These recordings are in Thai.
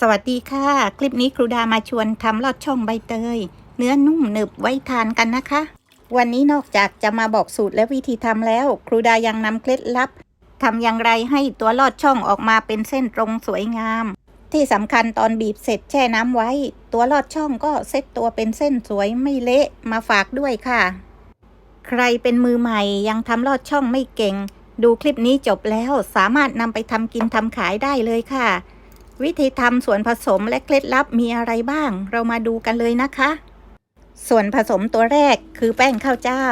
สวัสดีค่ะ คลิปนี้ครูดามาชวนทำลอดช่องใบเตย เนื้อนุ่มหนึบไว้ทานกันนะคะ วันนี้นอกจากจะมาบอกสูตรและวิธีทำแล้ว ครูดายังนำเคล็ดลับทำอย่างไรให้ตัวลอดช่องออกมาเป็นเส้นตรงสวยงาม ที่สำคัญตอนบีบเสร็จแช่น้ำไว้ ตัวลอดช่องก็เซ็ตตัวเป็นเส้นสวยไม่เละมาฝากด้วยค่ะ ใครเป็นมือใหม่ยังทำลอดช่องไม่เก่ง ดูคลิปนี้จบแล้วสามารถนำไปทำกินทำขายได้เลยค่ะ วิธีทำส่วนผสมและเคล็ดลับมีอะไรบ้าง เรามาดูกันเลยนะคะ ส่วนผสมตัวแรกคือแป้งข้าวเจ้า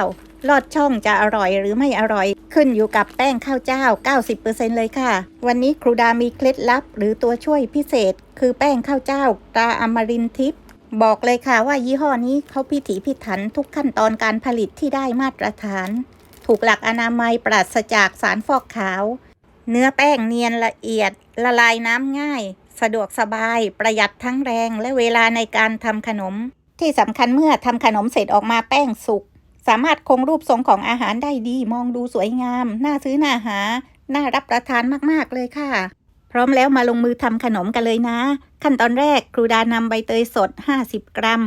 ลอดช่องจะอร่อยหรือไม่อร่อย ขึ้นอยู่กับแป้งข้าวเจ้า 90%เลยค่ะ วันนี้ครูดามีเคล็ดลับ หรือตัวช่วยพิเศษ คือแป้งข้าวเจ้าตราอมรินทิพย์บอกเลยค่ะว่ายี่ห้อนี้เขาพิถีพิถันทุกขั้นตอนการผลิตที่ได้มาตรฐาน ถูกหลักอนามัยปราศจากสารฟอกขาว เนื้อแป้งเนียนละเอียด ละลายน้ำง่าย สะดวกสบาย ประหยัดทั้งแรงและเวลาในการทำขนม ที่สำคัญเมื่อทำขนมเสร็จออกมาแป้งสุก สามารถคงรูปทรงของอาหารได้ดี มองดูสวยงาม น่าซื้อน่าหา น่ารับประทานมากๆเลยค่ะ พร้อมแล้วมาลงมือทำขนมกันเลยนะ ขั้นตอนแรกครูดานำใบเตยสด 50 กรัม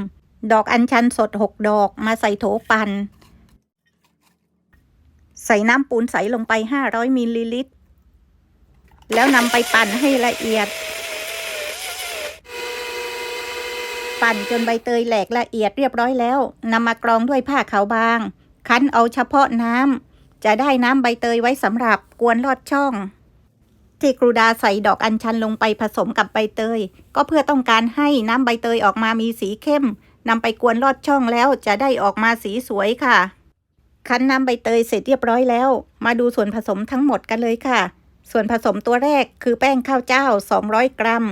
ดอกอัญชันสด 6 ดอก มาใส่โถปั่นใส่น้ำปูนใสลงไป 500มิลลิลิตร แล้วนำไปปั่นให้ละเอียด ปั่นจนใบเตยแหลกละเอียดเรียบร้อยแล้วนำมากรองด้วยผ้าขาวบาง คั้นเอาเฉพาะน้ำจะได้น้ำใบเตยไว้สำหรับกวนลอดช่อง ที่ครูดาใส่ดอกอัญชันลงไปผสมกับใบเตย ก็เพื่อต้องการให้น้ำใบเตยออกมามีสีเข้มนำไปกวนลอดช่องแล้วจะได้ออกมาสีสวยค่ะ คั้นน้ำใบเตยเสร็จเรียบร้อยแล้ว มาดูส่วนผสมทั้งหมดกันเลยค่ะ ส่วนผสมตัวแรกคือแป้งข้าวเจ้า 200 กรัม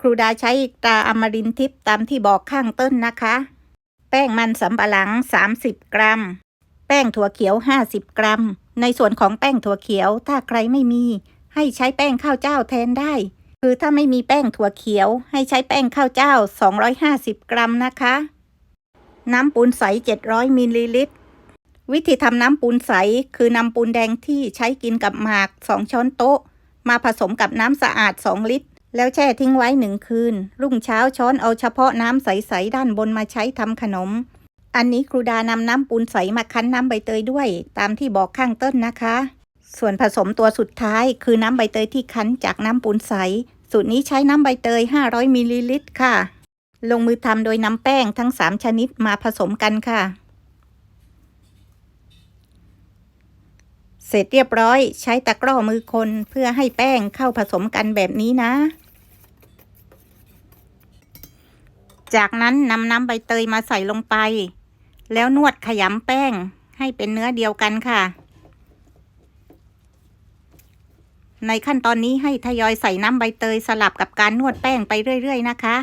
ครูดาใช้ตราอมรินทิพย์ตามที่บอกข้างต้นนะคะ แป้งมันสำปะหลัง 30 กรัม แป้งถั่วเขียว 50 กรัม ในส่วนของแป้งถั่วเขียวถ้าใครไม่มี ให้ใช้แป้งข้าวเจ้าแทนได้ คือถ้าไม่มีแป้งถั่วเขียว ให้ใช้แป้งข้าวเจ้า 250 กรัมนะคะ น้ำปูนใส 700มิลลิลิตร วิธีทำน้ำปูนใส คือนำปูนแดงที่ใช้กินกับหมาก 2 ช้อนโต๊ะ มาผสมกับน้ำสะอาด 2 ลิตร แล้วแช่ทิ้งไว้หนึ่งคืน รุ่งเช้าช้อนเอาเฉพาะน้ำใส ๆ ด้านบนมาใช้ทำขนม อันนี้ครูดานำน้ำปูนใสมาคั้นน้ำใบเตยด้วย ตามที่บอกข้างต้นนะคะ ส่วนผสมตัวสุดท้าย คือน้ำใบเตยที่คั้นจากน้ำปูนใส สูตรนี้ใช้น้ำใบเตย 500มิลลิลิตรค่ะ ลงมือทำโดยนำแป้งทั้ง 3 ชนิดมาผสมกันค่ะ เสร็จเรียบร้อยใช้ตะกร้อมือคนเพื่อให้แป้งเข้าผสมกันแบบนี้นะ จากนั้นนำน้ำใบเตยมาใส่ลงไป แล้วนวดขยำแป้งให้เป็นเนื้อเดียวกันค่ะ ในขั้นตอนนี้ให้ทยอยใส่น้ำใบเตยสลับกับการนวดแป้งไปเรื่อย ๆ นะคะ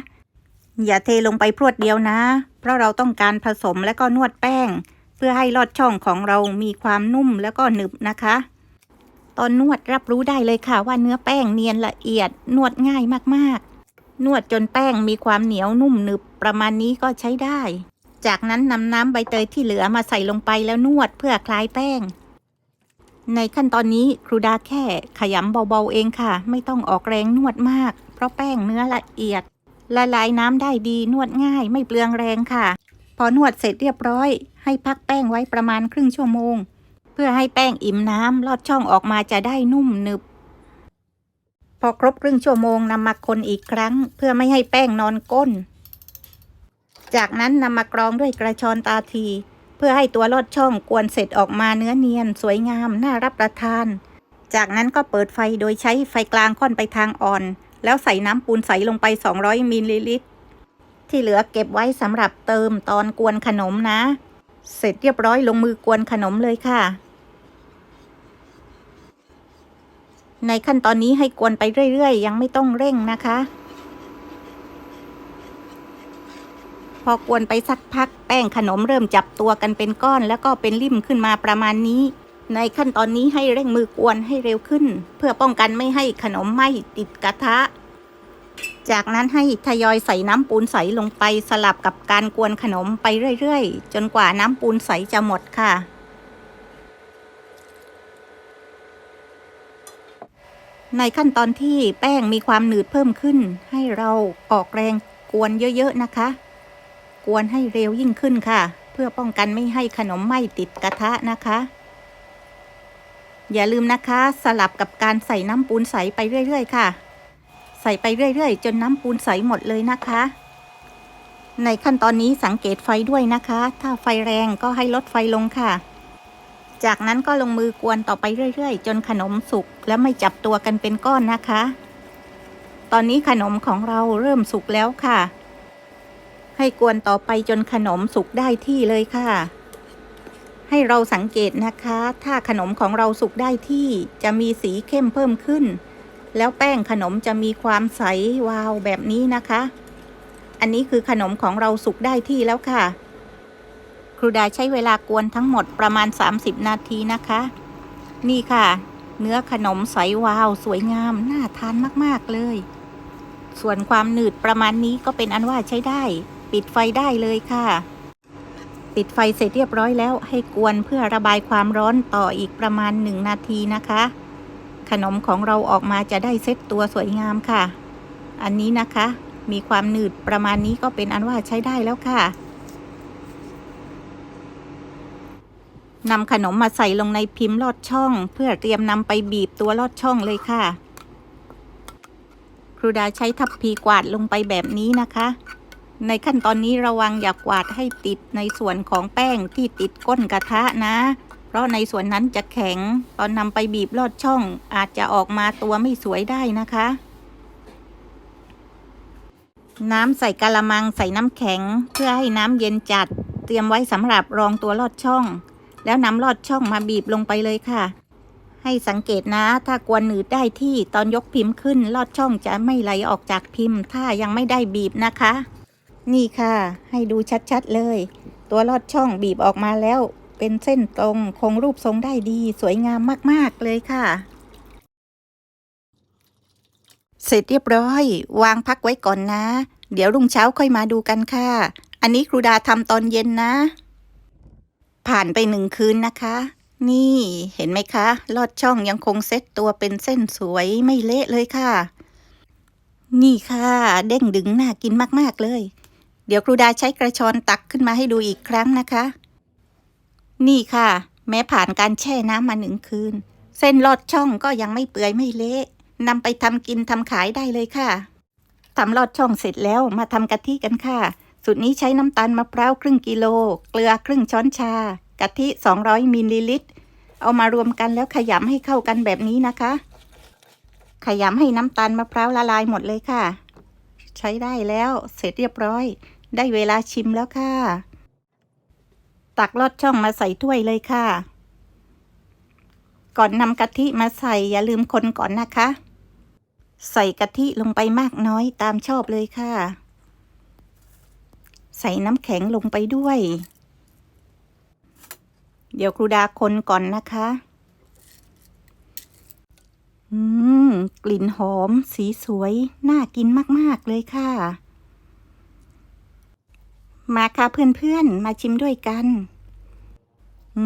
อย่าเทลงไปพรวดเดียวนะ เพราะเราต้องการผสมและก็นวดแป้ง เพื่อให้ลอดช่องของเรามีความนุ่มแล้วก็หนึบนะคะ ตอนนวดรับรู้ได้เลยค่ะว่าเนื้อแป้งเนียนละเอียดนวดง่ายมากๆ นวดจนแป้งมีความเหนียวนุ่มหนึบประมาณนี้ก็ใช้ได้ จากนั้นนำน้ำใบเตยที่เหลือมาใส่ลงไปแล้วนวดเพื่อคลายแป้ง ในขั้นตอนนี้ครูดาแค่ขยำเบาๆเองค่ะ ไม่ต้องออกแรงนวดมาก เพราะแป้งเนื้อละเอียดละลายน้ำได้ดีนวดง่ายไม่เปลืองแรงค่ะ พอนวดเสร็จเรียบร้อย ให้พักแป้งไว้ประมาณครึ่งชั่วโมง เพื่อให้แป้งอิ่มน้ำลอดช่องออกมาจะได้นุ่มหนึบ พอครบครึ่งชั่วโมงนำมาคนอีกครั้ง เพื่อไม่ให้แป้งนอนก้น จากนั้นนำมากรองด้วยกระชอนตาที เพื่อให้ตัวลอดช่องกวนเสร็จออกมาเนื้อเนียน สวยงามน่ารับประทาน จากนั้นก็เปิดไฟโดยใช้ไฟกลางค่อนไปทางอ่อน แล้วใส่น้ำปูนใสลงไป 200มิลลิลิตรที่เหลือเก็บไว้สำหรับเติมตอนกวนขนมนะ เสร็จเรียบร้อยลงมือกวนขนมเลยค่ะ ในขั้นตอนนี้ให้กวนไปเรื่อยๆ ยังไม่ต้องเร่งนะคะ พอกวนไปสักพักแป้งขนมเริ่มจับตัวกันเป็นก้อน แล้วก็เป็นริ่มขึ้นมาประมาณนี้ ในขั้นตอนนี้ให้เร่งมือกวนให้เร็วขึ้น เพื่อป้องกันไม่ให้ขนมไหม้ติดกระทะ จากนั้นให้ทยอยใส่น้ำปูนใสลงไปสลับกับการกวนขนมไปเรื่อยๆ จนกว่าน้ำปูนใสจะหมดค่ะ ในขั้นตอนที่แป้งมีความหนืดเพิ่มขึ้น ให้เราออกแรงกวนเยอะๆนะคะ กวนให้เร็วยิ่งขึ้นค่ะ เพื่อป้องกันไม่ให้ขนมไหม้ติดกระทะนะคะอย่าลืมนะคะ สลับกับการใส่น้ำปูนใสไปเรื่อย ๆ ค่ะ ใส่ไปเรื่อย ๆ จนน้ำปูนใสหมดเลยนะคะ ในขั้นตอนนี้สังเกตไฟด้วยนะคะ ถ้าไฟแรงก็ให้ลดไฟลงค่ะ จากนั้นก็ลงมือกวนต่อไปเรื่อย ๆ จนขนมสุกและไม่จับตัวกันเป็นก้อนนะคะ ตอนนี้ขนมของเราเริ่มสุกแล้วค่ะ ให้กวนต่อไปจนขนมสุกได้ที่เลยค่ะให้เราสังเกตนะคะ ถ้าขนมของเราสุกได้ที่จะมีสีเข้มเพิ่มขึ้น แล้วแป้งขนมจะมีความใสวาวแบบนี้นะคะ อันนี้คือขนมของเราสุกได้ที่แล้วค่ะ ครูดาใช้เวลากวนทั้งหมดประมาณ 30 นาทีนะคะ นี่ค่ะ เนื้อขนมใสวาว สวยงาม น่าทานมาก ๆ เลย ส่วนความหนืดประมาณนี้ก็เป็นอันว่าใช้ได้ ปิดไฟได้เลยค่ะปิดไฟเสร็จเรียบร้อยแล้วให้กวนเพื่อระบายความร้อนต่ออีกประมาณ 1 นาทีนะคะ ขนมของเราออกมาจะได้เซ็ตตัวสวยงามค่ะ อันนี้นะคะ มีความหนืดประมาณนี้ก็เป็นอันว่าใช้ได้แล้วค่ะนำขนมมาใส่ลงในพิมพ์ลอดช่อง เพื่อเตรียมนำไปบีบตัวลอดช่องเลยค่ะ ครูดาใช้ทัพพีกวาดลงไปแบบนี้นะคะ ในขั้นตอนนี้ระวังอย่ากวาดให้ติดในส่วนของแป้งที่ติดก้นกระทะนะ ราะในส่วนนั้นจะแข็ง ตอนนำไปบีบลอดช่อง อาจจะออกมาตัวไม่สวยได้นะคะ น้ำใส่กะละมังใส่น้ำแข็ง เพื่อให้น้ำเย็นจัด เตรียมไว้สำหรับรองตัวลอดช่อง แล้วนำลอดช่องมาบีบลงไปเลยค่ะ ให้สังเกตนะ ถ้ากวนหนืดได้ที่ตอนยกพิมพ์ขึ้น ลอดช่องจะไม่ไหลออกจากพิมพ์ ถ้ายังไม่ได้บีบนะคะ นี่ค่ะ ให้ดูชัดๆเลย ตัวลอดช่องบีบออกมาแล้ว เป็นเส้นตรงคงรูปทรงได้ดีสวยงามมาก ๆ เลยค่ะ เสร็จเรียบร้อย วางพักไว้ก่อนนะ เดี๋ยวรุ่งเช้าค่อยมาดูกันค่ะ อันนี้ครูดาทำตอนเย็นนะ ผ่านไปหนึ่งคืนนะคะ นี่เห็นไหมคะ ลอดช่องยังคงเซ็ตตัวเป็นเส้นสวยไม่เละเลยค่ะ นี่ค่ะ เด้งดึงน่ากินมาก ๆ เลย เดี๋ยวครูดาใช้กระชอนตักขึ้นมาให้ดูอีกครั้งนะคะ นี่ค่ะ แม้ผ่านการแช่น้ำมาหนึ่งคืน เส้นลอดช่องก็ยังไม่เปื่อยไม่เละนำไปทำกินทำขายได้เลยค่ะทำลอดช่องเสร็จแล้วมาทำกะทิกันค่ะ สูตรนี้ใช้น้ำตาลมะพร้าวครึ่งกิโล เกลือครึ่งช้อนชากะทิ 200มิลลิลิตร เอามารวมกันแล้วขยำให้เข้ากันแบบนี้นะคะ ขยำให้น้ำตาลมะพร้าวละลายหมดเลยค่ะ ใช้ได้แล้วเสร็จเรียบร้อย ได้เวลาชิมแล้วค่ะ ตักลอดช่องมาใส่ถ้วยเลยค่ะ ก่อนนำกะทิมาใส่อย่าลืมคนก่อนนะคะ ใส่กะทิลงไปมากน้อยตามชอบเลยค่ะ ใส่น้ำแข็งลงไปด้วย เดี๋ยวครูดาคนก่อนนะคะ อืม กลิ่นหอม สีสวย น่ากินมาก ๆ เลยค่ะมาค่ะเพื่อนๆ มาชิมด้วยกัน อื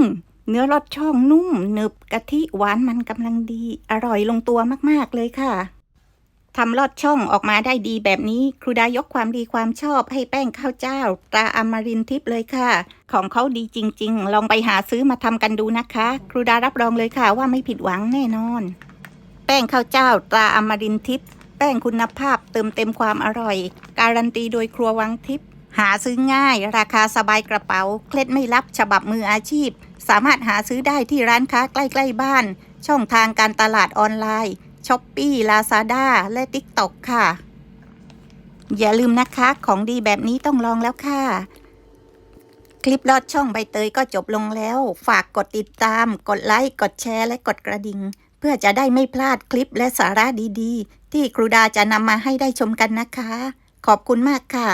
ม เนื้อรสช่องนุ่มหนึบกะทิหวานมันกำลังดี อร่อยลงตัวมาก ๆ เลยค่ะทำลอดช่องออกมาได้ดีแบบนี้ ครูดายกความดีความชอบให้แป้งข้าวเจ้า ตราอมรินทิพย์เลยค่ะ ของเขาดีจริง ๆ ลองไปหาซื้อมาทำกันดูนะคะ ครูดารับรองเลยค่ะว่าไม่ผิดหวังแน่นอน แป้งข้าวเจ้า ตราอมรินทิพย์แป้งคุณภาพเติมเต็มความอร่อย การันตีโดยครัววังทิพย์ หาซื้อง่าย ราคาสบายกระเป๋า เคล็ดไม่ลับฉบับมืออาชีพ สามารถหาซื้อได้ที่ร้านค้าใกล้ ๆ บ้าน ช่องทางการตลาดออนไลน์ช้อปปี้ลาซาด้าและ TikTok ค่ะ อย่าลืมนะคะ ของดีแบบนี้ต้องลองแล้วค่ะ คลิปลอดช่องใบเตยก็จบลงแล้ว ฝากกดติดตาม กดไลค์ กดแชร์ และกดกระดิ่ง เพื่อจะได้ไม่พลาดคลิปและสาระดีๆ ที่ครูดาจะนำมาให้ได้ชมกันนะคะ ขอบคุณมากค่ะ